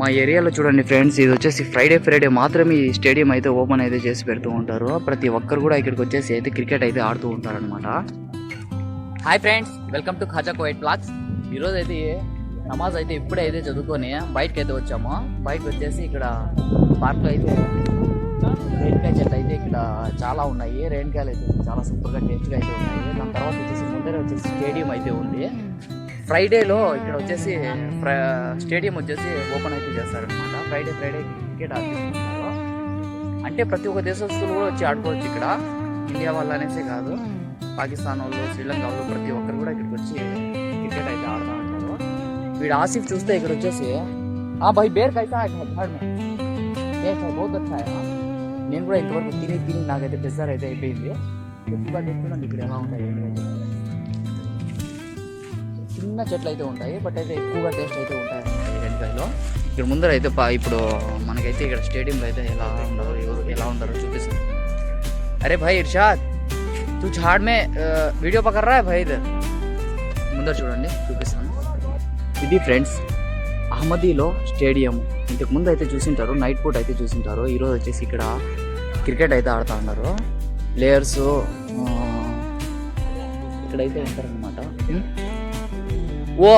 మా ఏరియాలో చూడండి ఫ్రెండ్స్ ఇది వచ్చేసి ఫ్రైడే ఫ్రైడే మాత్రమే ఈ స్టేడియం అయితే ఓపెన్ అయితే చేసి పెడుతూ ఉంటారు. ప్రతి ఒక్కరు కూడా ఇక్కడికి వచ్చేసి అయితే క్రికెట్ అయితే ఆడుతూ ఉంటారు అనమాట hi friends welcome to Khaja Coit blogs ఈరోజు అయితే నమాజ్ అయితే ఇప్పుడే అయితే చదువుకొని బయటకి అయితే వచ్చాము. బయటకు వచ్చేసి ఇక్కడ పార్క్లో అయితే రేణికాయ చెట్లు అయితే ఇక్కడ చాలా ఉన్నాయి. రేణికాయలు అయితే చాలా సూపర్గా టేస్ట్గా అయితే ఉన్నాయి. దాని తర్వాత వచ్చేసి ముందర వచ్చేసి స్టేడియం అయితే ఉంది. ఫ్రైడేలో ఇక్కడ వచ్చేసి స్టేడియం వచ్చేసి ఓపెన్ అయితే చేస్తారనమాట ఫ్రైడే ఫ్రైడే క్రికెట్ అంటే ప్రతి ఒక్క దేశస్తులు కూడా వచ్చి ఆడుకోవచ్చు ఇక్కడ. ఇండియా వాళ్ళు అనేసి కాదు. పాకిస్తాన్ వాళ్ళు శ్రీలంక వాళ్ళు ప్రతి ఒక్కరు కూడా ఇక్కడికి వచ్చి క్రికెట్ అయితే ఆడుతూ ఉంటారు. వీడు ఆసిఫ్ చూస్తే ఇక్కడ వచ్చేసి ఆ భాయ్ బేర్ కైసా హై ఘర్ టేస్ట్ నేను కూడా ఇంతవరకు తిని తిని నాకైతే బెజార్ అయితే అయిపోయింది. ఎక్కువగా చెప్తున్నాను ఇక్కడ ఎలా ఉంటాయి? చిన్న చెట్లు అయితే ఉంటాయి బట్ అయితే ఎక్కువగా టేస్ట్ అయితే ఉంటాయి. అన్నమాట ఇక్కడ ముందర అయితే పా- ఇప్పుడు మనకైతే ఇక్కడ స్టేడియంలో అయితే ఎలా ఉండరు ఎవరు ఎలా ఉంటారో చూపిస్తుంది అరే భాయ్ ఇర్షాద్ తూ ఝాడ్ మే వీడియో పకర్రా భాయ్ ఇదర్. ముందర చూడండి చూపిస్తాను. ఇది ఫ్రెండ్స్ అహ్మదీలో స్టేడియం ఇంతకు ముందు అయితే చూసింటారు నైట్ పూట్ అయితే చూసింటారు. ఈరోజు వచ్చేసి ఇక్కడ క్రికెట్ అయితే ఆడుతూ ఉన్నారు. ప్లేయర్స్ ఇక్కడైతే ఉంటారనమాట वो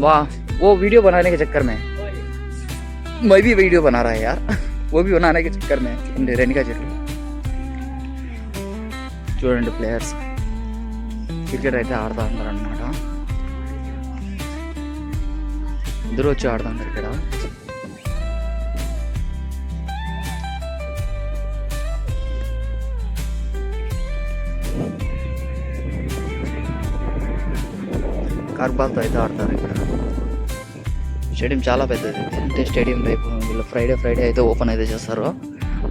वाह वो वीडियो बनाने के चक्कर में मैं भी वीडियो बना रहा है यार वो भी बनाने के चक्कर में చూడండి రెనికా చెట్లు చూడండి ప్లేయర్స్ క్రికెట్ అయితే ఆడుతూ ఉంటారు అనమాట ఇద్దరు వచ్చి ఆడుతూ ఉంటారు ఇక్కడ కార్బాల్తో అయితే ఆడతారు ఇక్కడ. స్టేడియం చాలా పెద్దది. అంటే స్టేడియం రేపు వీళ్ళు ఫ్రైడే ఫ్రైడే అయితే ఓపెన్ అయితే చేస్తారు.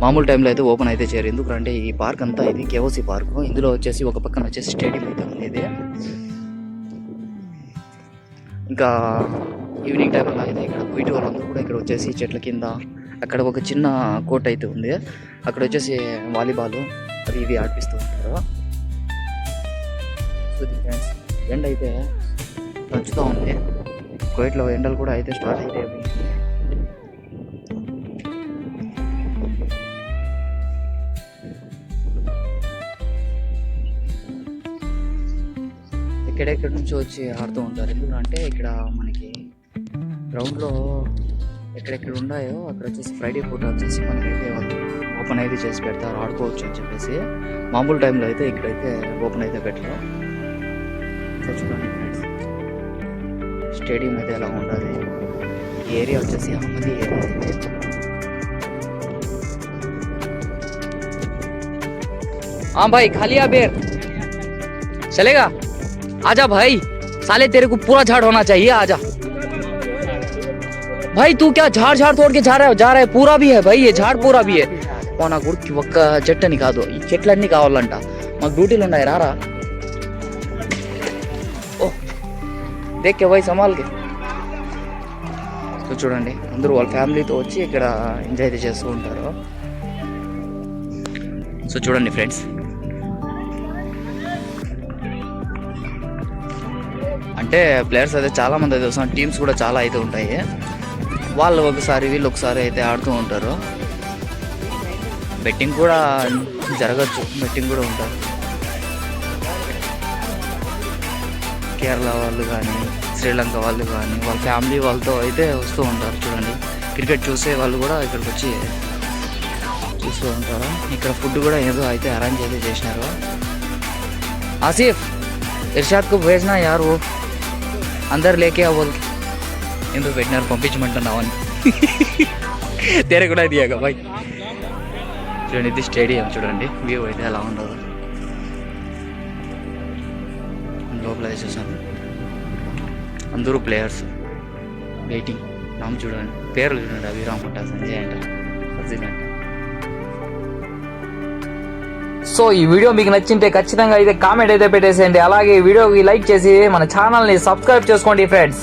మామూలు టైంలో అయితే ఓపెన్ అయితే చేయరు. ఎందుకంటే ఈ పార్క్ అంతా ఇది కేఓసీ పార్క్. ఇందులో వచ్చేసి ఒక పక్కన వచ్చేసి స్టేడియం అయితే ఉంది ఇది. ఇంకా ఈవినింగ్ టైంలో అయితే ఇక్కడ బయట వాళ్ళందరూ కూడా ఇక్కడ వచ్చేసి చెట్ల కింద అక్కడ ఒక చిన్న కోర్ట్ అయితే ఉంది. అక్కడ వచ్చేసి వాలీబాల్ అవి ఇవి ఆడిపిస్తూ ఉంటారు. సో ఫ్రెండ్స్ ఎండ్ అయితే దంచుతూ ఉంది. కోయిట్లో ఎండలు కూడా అయితే స్టార్ట్ అయితే ఎక్కడెక్కడి నుంచి వచ్చి ఆడుతూ ఉంటారు. ఎందుకంటే ఇక్కడ మనకి గ్రౌండ్లో ఎక్కడెక్కడ ఉన్నాయో అక్కడ వచ్చేసి ఫ్రైడే పూట వచ్చేసి మనకైతే వాళ్ళు ఓపెన్ అయితే చేసి పెడతారు. ఆడుకోవచ్చు అని చెప్పేసి. మామూలు టైంలో అయితే ఇక్కడైతే ఓపెన్ అయితే పెట్టరు సో చూడండి ఫ్రెండ్స్. స్టేడియం అయితే ఎలా ఉంటుంది ఈ ఏరియా వచ్చేసి అహ్మదీ ఏరియా అయితే हाँ भाई खा लिया बेर चलेगा आजा भाई साले तेरे को पूरा झाड़ होना चाहिए आजा भाई तू क्या झाड़ झाड़ तोड़ के जा रहा है जा रहा है पूरा भी है भाई ये झाड़ पूरा भी है పోనా గుడికి ఒక్క చెట్టని కాదు ఈ చెట్లన్నీ కావాలంట మాకు డ్యూటీలు ఉన్నాయి రారా దేక్కే పోయి సమాల్కి సో చూడండి అందరూ వాళ్ళ ఫ్యామిలీతో వచ్చి ఇక్కడ ఎంజాయ్ అయితే చేస్తూ ఉంటారు సో చూడండి ఫ్రెండ్స్ అంటే ప్లేయర్స్ అయితే చాలా మంది అయితే వస్తున్నారు టీమ్స్ కూడా చాలా అయితే ఉంటాయి వాళ్ళు ఒకసారి వీళ్ళు ఒకసారి అయితే ఆడుతూ ఉంటారు బెట్టింగ్ కూడా జరగచ్చు బెట్టింగ్ కూడా ఉంటారు కేరళ వాళ్ళు కానీ శ్రీలంక వాళ్ళు కానీ వాళ్ళ ఫ్యామిలీ వాళ్ళతో అయితే వస్తూ ఉంటారు చూడండి. క్రికెట్ చూసే వాళ్ళు కూడా ఇక్కడికి వచ్చి చూస్తూ ఉంటారు. ఇక్కడ ఫుడ్ కూడా ఏదో అయితే అరేంజ్ అయితే చేసినారు. ఆసిఫ్ ఇర్షాద్కు కు యారు? అందరు లేకే అవ్వాలి ఎందుకు పెట్టినారు? పంపించమంటున్నావు అని తేరే కూడా దిగాక బాయ్ చూడండి ఇది స్టేడియం చూడండి. వ్యూ అయితే ఎలా ఉండదు లోపల వేసేసాను అందరూ ప్లేయర్స్ వెయిటింగ్ రామ్ చూడండి. పేర్లు చూడండి. అభిరామ్ అంట సంజయ్ అంట అర్జున్ అంట. సో ఈ వీడియో మీకు నచ్చింటే ఖచ్చితంగా అయితే కామెంట్ అయితే పెట్టేసేయండి. అలాగే ఈ వీడియోకి లైక్ చేసి మన ఛానల్ని సబ్స్క్రైబ్ చేసుకోండి ఫ్రెండ్స్